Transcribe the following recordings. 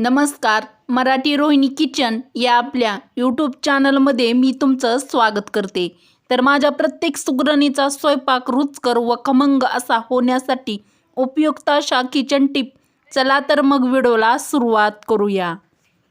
नमस्कार मराठी रोहिणी किचन या आपल्या यूट्यूब चॅनलमध्ये मी तुमचं स्वागत करते. तर माझ्या प्रत्येक सुगरणीचा स्वयंपाक रुचकर व खमंग असा होण्यासाठी उपयुक्त अशा किचन टिप चला तर मग व्हिडिओला सुरुवात करूया.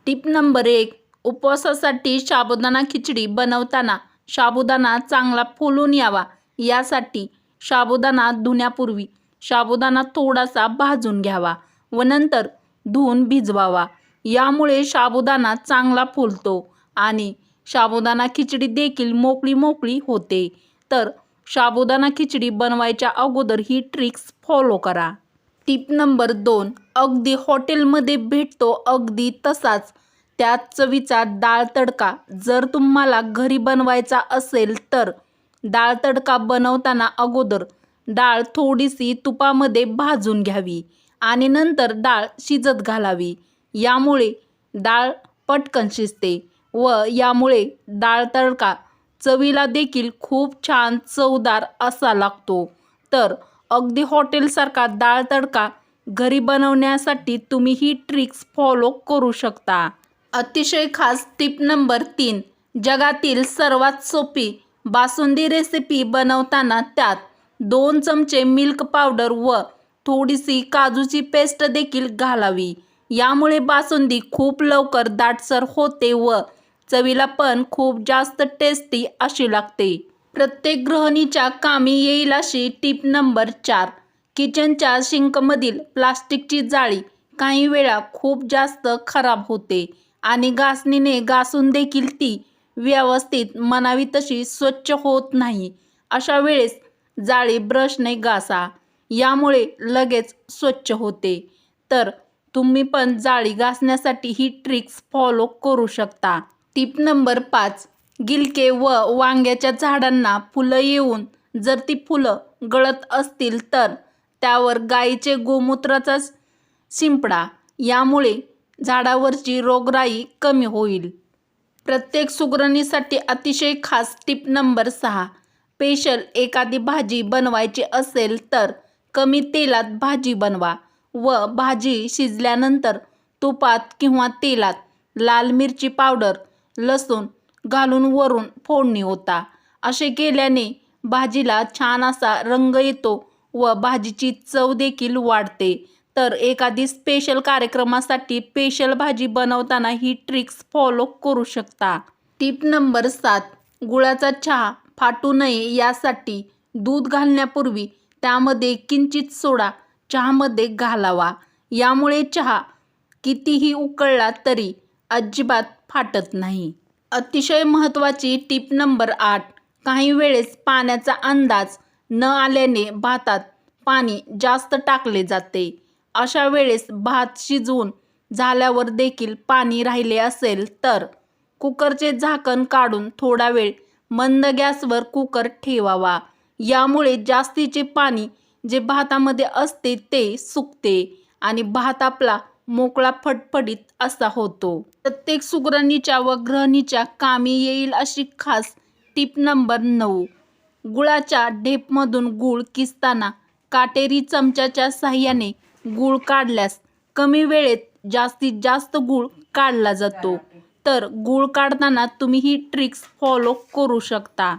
टिप नंबर एक उपवासासाठी साबुदाणा खिचडी बनवताना साबुदाणा चांगला फुलून यावा. यासाठी साबुदाणा धुण्यापूर्वी साबुदाणा थोडासा भाजून घ्यावा व नंतर धुवून भिजवावा. यामुळे साबुदाणा चांगला फुलतो आणि साबुदाणा खिचडी देखील मोकळी मोकळी होते. तर साबुदाणा खिचडी बनवायच्या अगोदर ही ट्रिक्स फॉलो करा. टिप नंबर दोन अगदी हॉटेलमध्ये भेटतो अगदी तसाच. त्या चवीचा डाळ तडका. जर तुम्हाला घरी बनवायचा असेल तर डाळ तडका बनवताना अगोदर डाळ थोडीशी तुपामध्ये भाजून घ्यावी. आणि नंतर डाळ शिजत घालावी. यामुळे डाळ पटकन शिजते व यामुळे डाळ तडका चवीला देखील खूप छान चवदार असा लागतो. तर अगदी हॉटेलसारखा डाळ तडका घरी बनवण्यासाठी तुम्ही ही ट्रिक्स फॉलो करू शकता. अतिशय खास टिप नंबर तीन. जगातील सर्वात सोपी बासुंदी रेसिपी बनवताना त्यात दोन चमचे मिल्क पावडर व थोडीशी काजूची पेस्ट देखील घालावी. यामुळे बासुंदी खूप लवकर दाटसर होते व चवीला पण खूप जास्त टेस्टी अशी लागते. प्रत्येक गृहिणीच्या कामी येईल अशी टीप नंबर चार. किचनच्या शिंकमधील प्लास्टिकची जाळी काही वेळा खूप जास्त खराब होते आणि घासणीने घासून देखील ती व्यवस्थित म्हणावी तशी स्वच्छ होत नाही. अशा वेळेस जाळी ब्रशने घासा. यामुळे लगेच स्वच्छ होते. तर तुम्ही पण जाळी घासण्यासाठी ही ट्रिक्स फॉलो करू शकता. टिप नंबर पाच. गिलके व वांग्याच्या झाडांना फुलं येऊन जर ती फुलं गळत असतील तर त्यावर गाईचे गोमूत्राचा शिंपडा. यामुळे झाडावरची रोगराई कमी होईल. प्रत्येक सुगरणीसाठी अतिशय खास टिप नंबर सहा. स्पेशल एखादी भाजी बनवायची असेल तर कमी तेलात भाजी बनवा व भाजी शिजल्यानंतर तुपात किंवा तेलात लाल मिरची पावडर लसूण घालून वरून फोडणी होता असे केल्याने भाजीला छान असा रंग येतो व भाजीची चव देखील वाढते. तर एखादी स्पेशल कार्यक्रमासाठी स्पेशल भाजी बनवताना ही ट्रिक्स फॉलो करू शकता. टिप नंबर सात गुळाचा चहा फाटू नये यासाठी दूध घालण्यापूर्वी त्यामध्ये किंचित सोडा चहामध्ये घालावा. यामुळे चहा कितीही उकळला तरी अजिबात फाटत नाही. अतिशय महत्त्वाची टीप नंबर आठ. काही वेळेस पाण्याचा अंदाज न आल्याने भातात पाणी जास्त टाकले जाते. अशा वेळेस भात शिजवून झाल्यावर देखील पाणी राहिले असेल तर कुकरचे झाकण काढून थोडा वेळ मंद गॅसवर कुकर ठेवावा. यामुळे जास्तीचे पाणी जे भातामध्ये असते ते सुकते आणि भात आपला मोकळा फटफटीत असा होतो. प्रत्येक सुगरणीच्या व ग्रहणीच्या कामी येईल अशी खास टिप नंबर नऊ. गुळाच्या ढेपमधून गूळ किसताना काटेरी चमच्याच्या साह्याने गूळ काढल्यास कमी वेळेत जास्तीत जास्त गूळ काढला जातो. तर गूळ काढताना तुम्ही ही ट्रिक्स फॉलो करू शकता.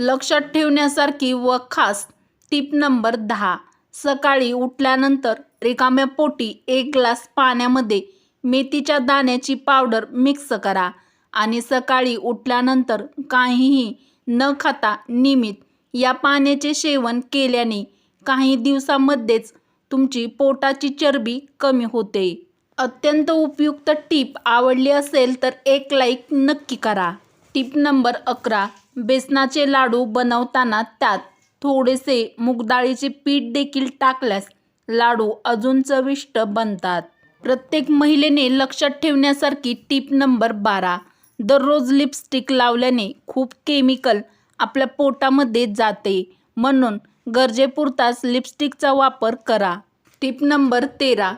लक्षात ठेवण्यासारखी व खास टिप नंबर दहा. सकाळी उठल्यानंतर रिकाम्या पोटी एक ग्लास पाण्यामध्ये मेथीच्या दाण्याची पावडर मिक्स करा आणि सकाळी उठल्यानंतर काहीही न खाता नियमित या पाण्याचे सेवन केल्याने काही दिवसामध्येच तुमची पोटाची चरबी कमी होते. अत्यंत उपयुक्त टीप आवडली असेल तर एक लाईक नक्की करा. टीप नंबर अकरा बेसनाचे लाडू बनवताना त्यात थोडेसे मुगडाळीचे पीठ देखील टाकल्यास लाडू अजून चविष्ट बनतात. प्रत्येक महिलेने लक्षात ठेवण्यासारखी टीप नंबर बारा दररोज लिपस्टिक लावल्याने खूप केमिकल आपल्या पोटामध्ये जाते म्हणून गरजेपुरताच लिपस्टिकचा वापर करा. टिप नंबर तेरा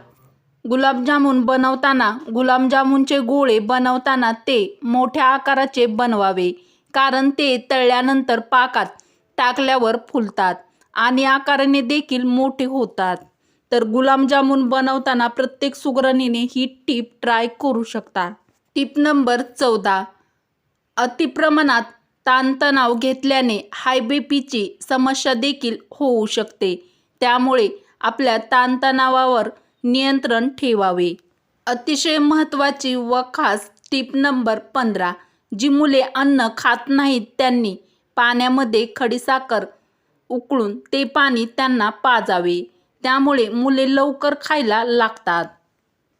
गुलाबजामुन बनवताना गुलाबजामुनचे गोळे बनवताना ते मोठ्या आकाराचे बनवावे कारण ते तळल्यानंतर पाकात टाकल्यावर फुलतात आणि आकाराने देखील मोठे होतात. तर गुलाबजामुन बनवताना प्रत्येक सुगरणीने ही टीप ट्राय करू शकता. टीप नंबर चौदा. अतिप्रमाणात ताणतणाव घेतल्याने हाय बीपीची समस्या देखील होऊ शकते. त्यामुळे आपल्या ताणतणावावर नियंत्रण ठेवावे. अतिशय महत्त्वाची व खास टीप नंबर पंधरा जी मुले अन्न खात नाहीत त्यांनी पाण्यामध्ये खडीसाखर उकळून ते पाणी त्यांना पाजावे. त्यामुळे मुले लवकर खायला लागतात.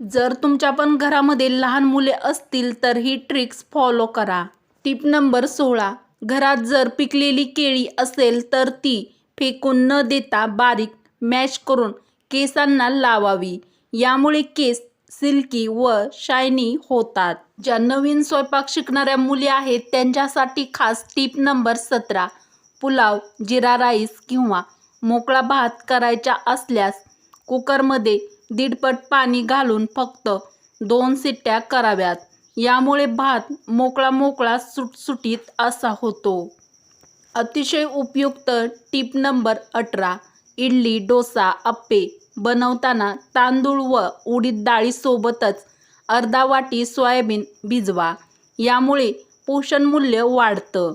जर तुमच्या पण घरामध्ये लहान मुले असतील तर ही ट्रिक्स फॉलो करा. टिप नंबर सोळा घरात जर पिकलेली केळी असेल तर ती फेकून न देता बारीक मॅश करून केसांना लावावी. यामुळे केस सिल्की व शायनी होतात. ज्या नवीन स्वयंपाक शिकणाऱ्या मुली आहेत त्यांच्यासाठी खास टीप नंबर सतरा. पुलाव जिरा राईस किंवा मोकळा भात करायचा असल्यास कुकरमध्ये दीडपट पाणी घालून फक्त दोन सिट्ट्या कराव्यात. यामुळे भात मोकळा मोकळा सुटसुटीत असा होतो. अतिशय उपयुक्त टीप नंबर अठरा. इडली डोसा अप्पे बनवताना तांदूळ व उडीद डाळीसोबतच अर्धा वाटी सोयाबीन भिजवा. यामुळे पोषणमूल्य वाढतं.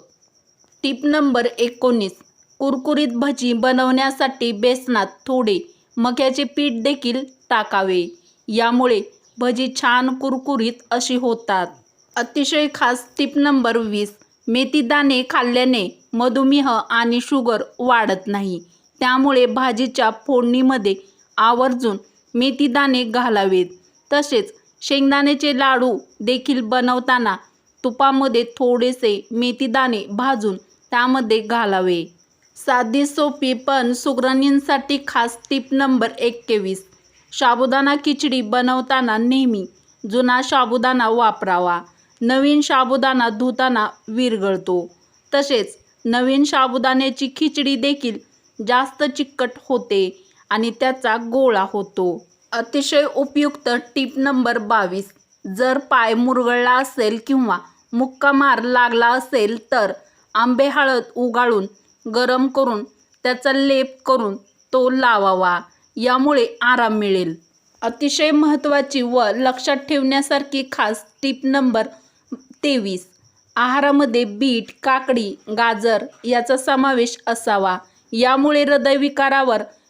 टीप नंबर एकोणीस. कुरकुरीत भजी बनवण्यासाठी बेसनात थोडे मक्याचे पीठ देखील टाकावे. यामुळे भजी छान कुरकुरीत अशी होतात. अतिशय खास टीप नंबर वीस. मेथीदाणे खाल्ल्याने मधुमेह आणि शुगर वाढत नाही. त्यामुळे भाजीच्या फोडणीमध्ये आवर्जून मेथीदाणे घालावेत. तसेच शेंगदाण्याचे लाडू देखील बनवताना तुपामध्ये थोडेसे मेथीदाणे भाजून त्यामध्ये घालावे. साधी सोपी पण सुगरणींसाठी खास टीप नंबर एकवीस. साबुदाणा खिचडी बनवताना नेहमी जुना साबुदाणा वापरावा. नवीन साबुदाणा धुताना विरघळतो. तसेच नवीन साबुदाण्याची खिचडी देखील जास्त चिकट होते. आणि त्याचा गोळा होतो. अतिशय उपयुक्त टीप नंबर बावीस. जर पाय मुरगळला असेल किंवा मुक्का मार लागला असेल तर आंबे हळद उगाळून गरम करून त्याचा लेप करून तो लावावा. यामुळे आराम मिळेल. अतिशय महत्त्वाची व लक्षात ठेवण्यासारखी खास टीप नंबर तेवीस. आहारामध्ये बीट काकडी गाजर याचा समावेश असावा. यामुळे हृदयविकारावर